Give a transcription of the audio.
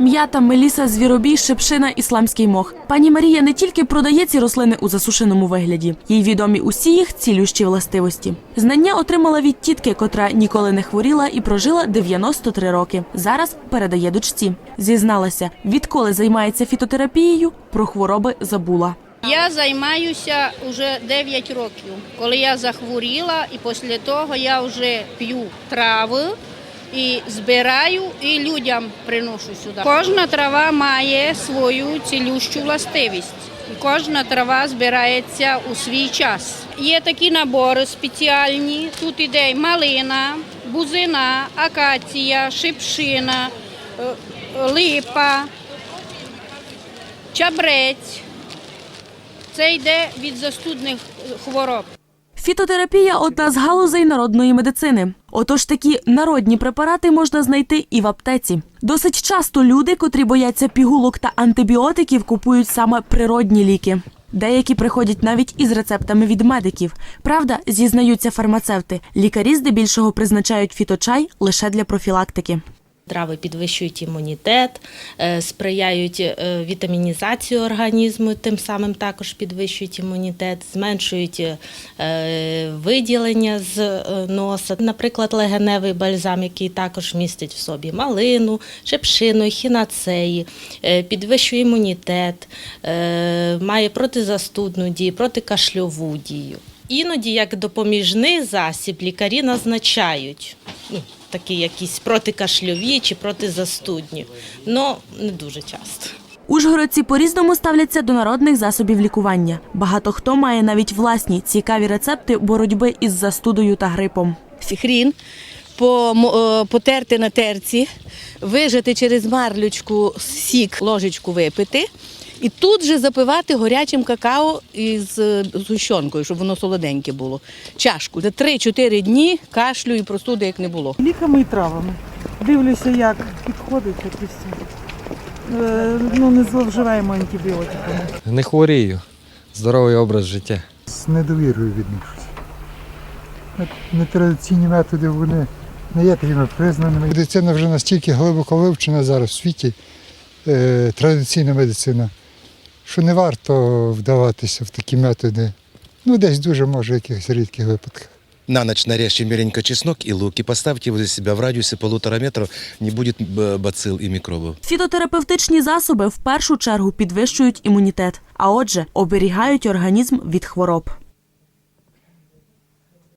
М'ята, меліса, звіробій, шипшина, ісламський мох. Пані Марія не тільки продає ці рослини у засушеному вигляді, їй відомі усі їх цілющі властивості. Знання отримала від тітки, котра ніколи не хворіла і прожила 93 роки. Зараз передає дочці. Зізналася, відколи займається фітотерапією, про хвороби забула. Я займаюся вже 9 років. Коли я захворіла, і після того я вже п'ю трави і збираю, і людям приношу сюди. Кожна трава має свою цілющу властивість. Кожна трава збирається у свій час. Є такі набори спеціальні. Тут іде малина, бузина, акація, шипшина, е, липа, чабрець. Це йде від застудних хвороб. Фітотерапія одна з галузей народної медицини. Отож такі народні препарати можна знайти і в аптеці. Досить часто люди, котрі бояться пігулок та антибіотиків, купують саме природні ліки. Деякі приходять навіть із рецептами від медиків. Правда, зізнаються фармацевти. Лікарі здебільшого призначають фіточай лише для профілактики. Трави підвищують імунітет, е, сприяють е, вітамінізації організму, тим самим також підвищують імунітет, зменшують е, виділення з носа. Наприклад, легеневий бальзам, який також містить в собі малину, шипшину, хінацеї, підвищує імунітет, має протизастудну дію, протикашльову дію. Іноді, як допоміжний засіб, лікарі назначають ну, такі якісь протикашльові чи протизастудні, але не дуже часто. Ужгородці по-різному ставляться до народних засобів лікування. Багато хто має навіть власні цікаві рецепти боротьби із застудою та грипом. хрін помо- е, потерти на терці, вижати через марлючку сік, ложечку випити. І тут же запивати горячим какао із е, згущенкою, щоб воно солоденьке було. Чашку. За 3-4 дні кашлю і простуди як не було. Ліками і травами. Дивлюся, як підходить як і все. Е, Ну, не зловживаємо антибіотиками. Не хворію. Здоровий образ життя. з недовірою відношуся. От Нетрадиційні методи вони не є такими признаними. Медицина вже настільки глибоко вивчена зараз в світі, е, традиційна медицина, що не варто вдаватися в такі методи. Ну, десь дуже може в якихось рідких випадках. На ночь нарежьте меленько чеснок и лук и поставьте возле себя в радиусе полутора метров, не будет бацил бацилл и микробов. Фітотерапевтичні засоби в першу чергу підвищують імунітет, а отже, оберігають організм від хвороб.